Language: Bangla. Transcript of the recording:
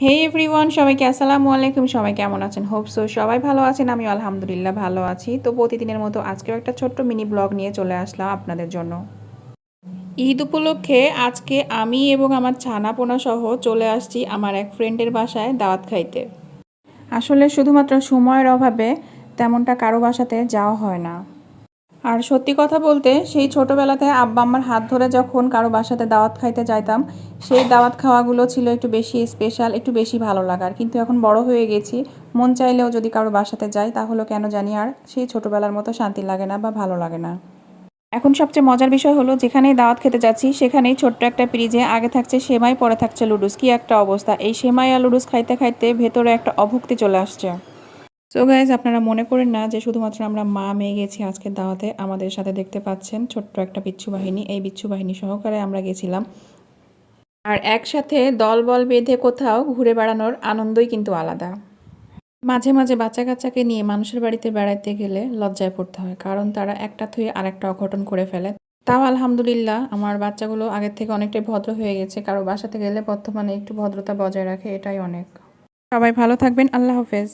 হে এভরিওয়ান সবাইকে আসসালামু আলাইকুম। সবাই কেমন আছেন? হোপ সো সবাই ভালো আছেন। আমি আলহামদুলিল্লাহ ভালো আছি। তো প্রতিদিনের মতো আজকেও একটা ছোট্ট মিনি ব্লগ নিয়ে চলে আসলাম আপনাদের জন্য। ঈদ উপলক্ষে আজকে আমি এবং আমার ছানা পোনা সহ চলে আসছি আমার এক ফ্রেন্ডের বাসায় দাওয়াত খাইতে। আসলে শুধুমাত্র সময়ের অভাবে তেমনটা কারও বাসাতে যাওয়া হয় না। আর সত্যি কথা বলতে, সেই ছোটোবেলাতে আব্বা আমার হাত ধরে যখন কারও বাসাতে দাওয়াত খাইতে যাইতাম, সেই দাওয়াত খাওয়াগুলো ছিল একটু বেশি স্পেশাল একটু বেশি ভালো লাগার। কিন্তু এখন বড় হয়ে গেছি, মন চাইলেও যদি কারও বাসাতে যাই, তাহলে কেন জানি আর সেই ছোটোবেলার মতো শান্তি লাগে না বা ভালো লাগে না। এখন সবচেয়ে মজার বিষয় হলো, যেখানেই দাওয়াত খেতে যাচ্ছি, সেখানেই ছোট্ট একটা ফ্রিজে আগে থাকছে সেমাই, পরে থাকছে লুডুস। কি একটা অবস্থা! এই সেমাই আর লুডুস খাইতে খাইতে ভেতরে একটা অভুক্তি চলে আসছে। সো গাইজ আপনারা মনে করেন না যে শুধুমাত্র আমরা মা মেয়ে গেছি আজকের দাওয়াতে? আমাদের সাথে দেখতে পাচ্ছেন ছোট্ট একটা বিচ্ছু বাহিনী। এই বিচ্ছু বাহিনী সহকারে আমরা গেছিলাম। আর একসাথে দল বল বেঁধে কোথাও ঘুরে বেড়ানোর আনন্দই কিন্তু আলাদা। মাঝে মাঝে বাচ্চা কাচ্চাকে নিয়ে মানুষের বাড়িতে বেড়াতে গেলে লজ্জায় পড়তে হয়, কারণ তারা একটা থুয়ে আরেকটা অঘটন করে ফেলে। তাও আলহামদুলিল্লাহ, আমার বাচ্চাগুলো আগের থেকে অনেকটাই ভদ্র হয়ে গেছে। কারও বাসাতে গেলে বর্তমানে একটু ভদ্রতা বজায় রাখে, এটাই অনেক। সবাই ভালো থাকবেন, আল্লাহ হাফেজ।